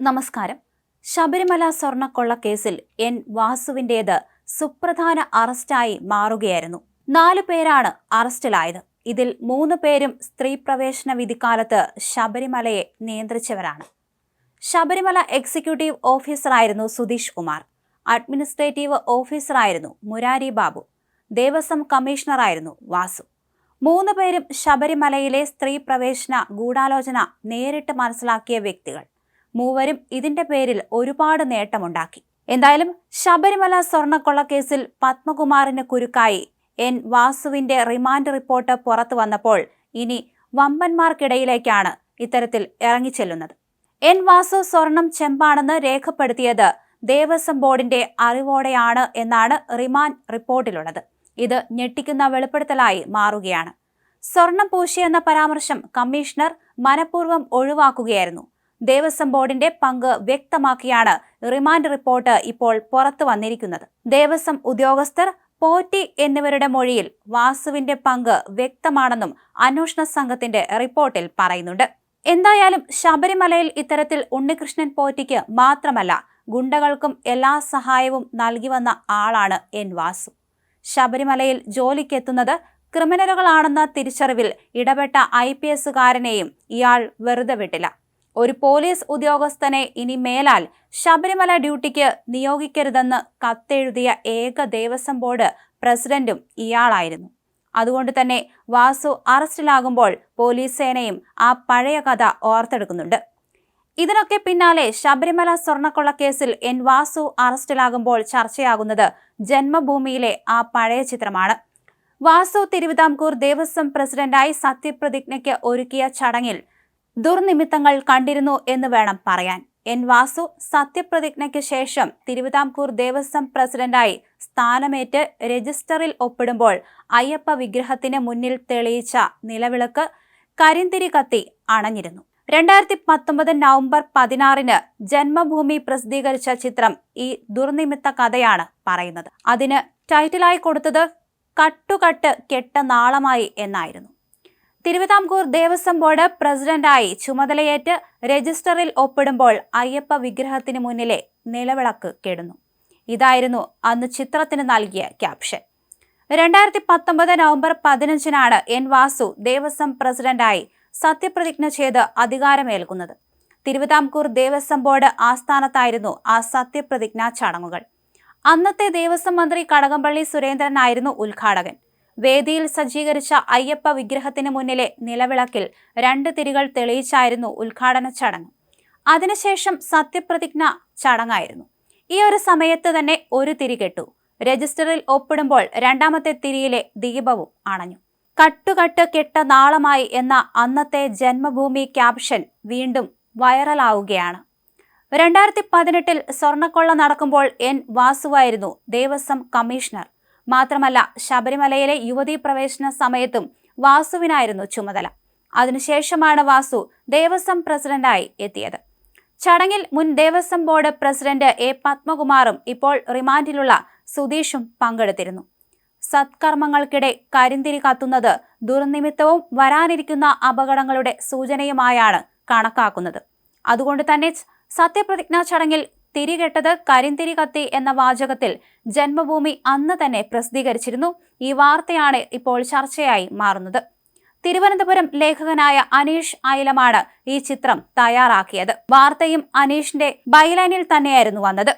നമസ്കാരം. ശബരിമല സ്വർണക്കൊള്ള കേസിൽ എൻ വാസുവിന്റേത് സുപ്രധാന അറസ്റ്റായി മാറുകയായിരുന്നു. നാലു പേരാണ് അറസ്റ്റിലായത്. ഇതിൽ മൂന്ന് പേരും സ്ത്രീ പ്രവേശന വിധിക്കാലത്ത് ശബരിമലയെ നിയന്ത്രിച്ചവരാണ്. ശബരിമല എക്സിക്യൂട്ടീവ് ഓഫീസറായിരുന്നു സുധീഷ് കുമാർ. അഡ്മിനിസ്ട്രേറ്റീവ് ഓഫീസറായിരുന്നു മുരാരി ബാബു. ദേവസ്വം കമ്മീഷണറായിരുന്നു വാസു. മൂന്ന് പേരും ശബരിമലയിലെ സ്ത്രീ പ്രവേശന ഗൂഢാലോചന നേരിട്ട് മനസ്സിലാക്കിയ വ്യക്തികൾ. മൂവരും ഇതിന്റെ പേരിൽ ഒരുപാട് നേട്ടമുണ്ടാക്കി. എന്തായാലും ശബരിമല സ്വർണക്കൊള്ളക്കേസിൽ കേസിൽ പത്മകുമാറിന് കുരുക്കായി എൻ വാസുവിന്റെ റിമാൻഡ് റിപ്പോർട്ട് പുറത്തു വന്നപ്പോൾ ഇനി വമ്പന്മാർക്കിടയിലേക്കാണ് ഇത്തരത്തിൽ ഇറങ്ങിച്ചെല്ലുന്നത്. എൻ വാസു സ്വർണം ചെമ്പാണെന്ന് രേഖപ്പെടുത്തിയത് ദേവസ്വം ബോർഡിന്റെ അറിവോടെയാണ് എന്നാണ് റിമാൻഡ് റിപ്പോർട്ടിലുള്ളത്. ഇത് ഞെട്ടിക്കുന്ന വെളിപ്പെടുത്തലായി മാറുകയാണ്. സ്വർണം പൂശിയെന്ന പരാമർശം കമ്മീഷണർ മനഃപൂർവം ഒഴിവാക്കുകയായിരുന്നു. ദേവസ്വം ബോർഡിന്റെ പങ്ക് വ്യക്തമാക്കിയാണ് റിമാൻഡ് റിപ്പോർട്ട് ഇപ്പോൾ പുറത്തു വന്നിരിക്കുന്നത്. ദേവസ്വം ഉദ്യോഗസ്ഥർ പോറ്റി എന്നിവരുടെ മൊഴിയിൽ വാസുവിന്റെ പങ്ക് വ്യക്തമാണെന്നും അന്വേഷണ സംഘത്തിന്റെ റിപ്പോർട്ടിൽ പറയുന്നുണ്ട്. എന്തായാലും ശബരിമലയിൽ ഇത്തരത്തിൽ ഉണ്ണികൃഷ്ണൻ പോറ്റിക്ക് മാത്രമല്ല ഗുണ്ടകൾക്കും എല്ലാ സഹായവും നൽകി വന്ന ആളാണ് എൻ വാസു. ശബരിമലയിൽ ജോലിക്കെത്തുന്നത് ക്രിമിനലുകളാണെന്ന തിരിച്ചറിവിൽ ഇടപെട്ട ഐ പി എസുകാരനെയും ഇയാൾ വെറുതെ വിട്ടില്ല. ഒരു പോലീസ് ഉദ്യോഗസ്ഥനെ ഇനി മേലാൽ ശബരിമല ഡ്യൂട്ടിക്ക് നിയോഗിക്കരുതെന്ന് കത്തെഴുതിയ ഏക ദേവസ്വം ബോർഡ് പ്രസിഡന്റും ഇയാളായിരുന്നു. അതുകൊണ്ട് തന്നെ വാസു അറസ്റ്റിലാകുമ്പോൾ പോലീസ് സേനയും ആ പഴയ കഥ ഓർത്തെടുക്കുന്നുണ്ട്. ഇതിനൊക്കെ പിന്നാലെ ശബരിമല സ്വർണക്കൊള്ള കേസിൽ എൻ വാസു അറസ്റ്റിലാകുമ്പോൾ ചർച്ചയാകുന്നത് ജന്മഭൂമിയിലെ ആ പഴയ ചിത്രമാണ്. വാസു തിരുവിതാംകൂർ ദേവസ്വം പ്രസിഡന്റായി സത്യപ്രതിജ്ഞയ്ക്ക് ഒരുക്കിയ ചടങ്ങിൽ ദുർനിമിത്തങ്ങൾ കണ്ടിരുന്നു എന്ന് വേണം പറയാൻ. എൻ വാസു സത്യപ്രതിജ്ഞയ്ക്ക് ശേഷം തിരുവിതാംകൂർ ദേവസ്വം പ്രസിഡന്റായി സ്ഥാനമേറ്റ് രജിസ്റ്ററിൽ ഒപ്പിടുമ്പോൾ അയ്യപ്പ വിഗ്രഹത്തിന് മുന്നിൽ തെളിയിച്ച നിലവിളക്ക് കരിന്തിരി കത്തി അണഞ്ഞിരുന്നു. രണ്ടായിരത്തി പത്തൊമ്പത് നവംബർ പതിനാറിന് ജന്മഭൂമി പ്രസിദ്ധീകരിച്ച ചിത്രം ഈ ദുർനിമിത്ത കഥയാണ് പറയുന്നത്. അതിന് ടൈറ്റിലായി കൊടുത്തത് കട്ടുകട്ട് കെട്ട നാളമായി എന്നായിരുന്നു. തിരുവിതാംകൂർ ദേവസ്വം ബോർഡ് പ്രസിഡന്റായി ചുമതലയേറ്റ് രജിസ്റ്ററിൽ ഒപ്പിടുമ്പോൾ അയ്യപ്പ വിഗ്രഹത്തിന് മുന്നിലെ നിലവിളക്ക് കെടുന്നു. ഇതായിരുന്നു അന്ന് ചിത്രത്തിന് നൽകിയ ക്യാപ്ഷൻ. രണ്ടായിരത്തി പത്തൊമ്പത് നവംബർ പതിനഞ്ചിനാണ് എൻ വാസു ദേവസ്വം പ്രസിഡന്റായി സത്യപ്രതിജ്ഞ ചെയ്ത് അധികാരമേൽക്കുന്നത്. തിരുവിതാംകൂർ ദേവസ്വം ബോർഡ് ആസ്ഥാനത്തായിരുന്നു ആ സത്യപ്രതിജ്ഞാ ചടങ്ങുകൾ. അന്നത്തെ ദേവസ്വം മന്ത്രി കടകംപള്ളി സുരേന്ദ്രനായിരുന്നു ഉദ്ഘാടകൻ. വേദിയിൽ സജ്ജീകരിച്ച അയ്യപ്പ വിഗ്രഹത്തിന് മുന്നിലെ നിലവിളക്കിൽ രണ്ട് തിരികൾ തെളിയിച്ചായിരുന്നു ഉദ്ഘാടന ചടങ്ങ്. അതിനുശേഷം സത്യപ്രതിജ്ഞ ചടങ്ങായിരുന്നു. ഈ ഒരു സമയത്ത് തന്നെ ഒരു തിരി കെട്ടു. രജിസ്റ്ററിൽ ഒപ്പിടുമ്പോൾ രണ്ടാമത്തെ തിരിയിലെ ദീപവും അണഞ്ഞു. കട്ടുകട്ട് കെട്ട നാളമായി എന്ന അന്നത്തെ ജന്മഭൂമി ക്യാപ്ഷൻ വീണ്ടും വൈറലാവുകയാണ്. രണ്ടായിരത്തി പതിനെട്ടിൽ സ്വർണക്കൊള്ള നടക്കുമ്പോൾ എൻ വാസുവായിരുന്നു ദേവസ്വം കമ്മീഷണർ. മാത്രമല്ല ശബരിമലയിലെ യുവതീ പ്രവേശന സമയത്തും വാസുവിനായിരുന്നു ചുമതല. അതിനുശേഷമാണ് വാസു ദേവസ്വം പ്രസിഡന്റായി എത്തിയത്. ചടങ്ങിൽ മുൻ ദേവസ്വം ബോർഡ് പ്രസിഡന്റ് എ പത്മകുമാറും ഇപ്പോൾ റിമാൻഡിലുള്ള സുധീഷും പങ്കെടുത്തിരുന്നു. സത്കർമ്മങ്ങൾക്കിടെ കരിന്തിരി കത്തുന്നത് ദുർനിമിത്തവും വരാനിരിക്കുന്ന അപകടങ്ങളുടെ സൂചനയുമായാണ് കണക്കാക്കുന്നത്. അതുകൊണ്ട് തന്നെ സത്യപ്രതിജ്ഞാ ചടങ്ങിൽ തിരികെട്ടത് കരിന്തിരി കത്തി എന്ന വാചകത്തിൽ ജന്മഭൂമി അന്ന് തന്നെ പ്രസിദ്ധീകരിച്ചിരുന്നു. ഈ വാർത്തയാണ് ഇപ്പോൾ ചർച്ചയായി മാറുന്നത്. തിരുവനന്തപുരം ലേഖകനായ അനീഷ് ഐലമാണ് ഈ ചിത്രം തയ്യാറാക്കിയത്. വാർത്തയും അനീഷിന്റെ ബൈലൈനിൽ തന്നെയായിരുന്നു വന്നത്.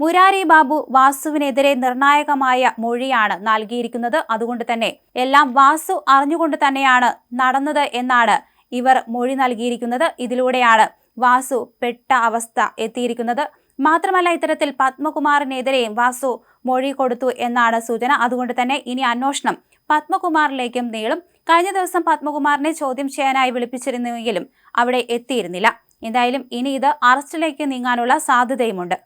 മുരാരി ബാബു വാസുവിനെതിരെ നിർണായകമായ മൊഴിയാണ് നൽകിയിരിക്കുന്നത്. അതുകൊണ്ട് തന്നെ എല്ലാം വാസു അറിഞ്ഞുകൊണ്ട് തന്നെയാണ് നടന്നത് എന്നാണ് ഇവർ മൊഴി നൽകിയിരിക്കുന്നത്. ഇതിലൂടെയാണ് വാസു പെട്ട അവസ്ഥ എത്തിയിരിക്കുന്നത്. മാത്രമല്ല ഇത്തരത്തിൽ പത്മകുമാറിനെതിരെയും വാസു മൊഴി കൊടുത്തു എന്നാണ് സൂചന. അതുകൊണ്ട് തന്നെ ഇനി അന്വേഷണം പത്മകുമാറിലേക്കും നീളും. കഴിഞ്ഞ ദിവസം പത്മകുമാറിനെ ചോദ്യം ചെയ്യാനായി വിളിപ്പിച്ചിരുന്നുവെങ്കിലും അവിടെ എത്തിയിരുന്നില്ല. എന്തായാലും ഇനി ഇത് അറസ്റ്റിലേക്ക് നീങ്ങാനുള്ള സാധ്യതയുമുണ്ട്.